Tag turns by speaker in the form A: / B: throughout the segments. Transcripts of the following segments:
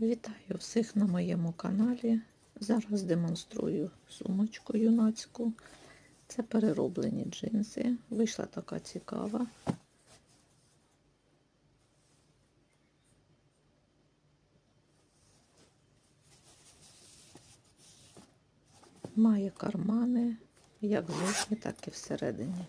A: Вітаю всіх на моєму каналі. Зараз демонструю сумочку юнацьку. Це перероблені джинси. Вийшла така цікава. Має кармани, як зовні, так і всередині.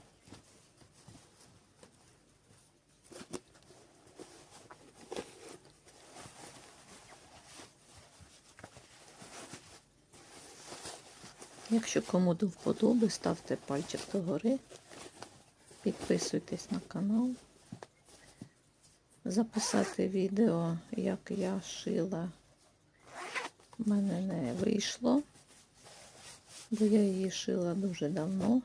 A: Якщо кому до вподоби, ставте пальчик догори, підписуйтесь на канал. Записати відео, як я шила, в мене не вийшло, бо я її шила дуже давно,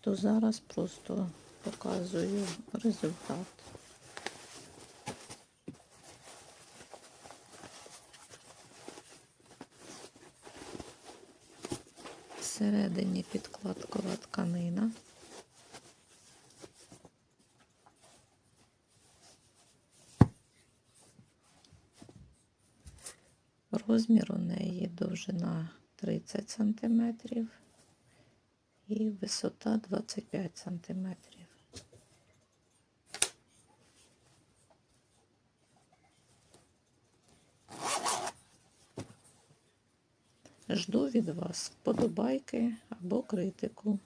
A: то зараз просто показую результат. Всередині підкладкова тканина. Розмір у неї довжина 30 см і висота 25 см. Жду від вас вподобайки або критику.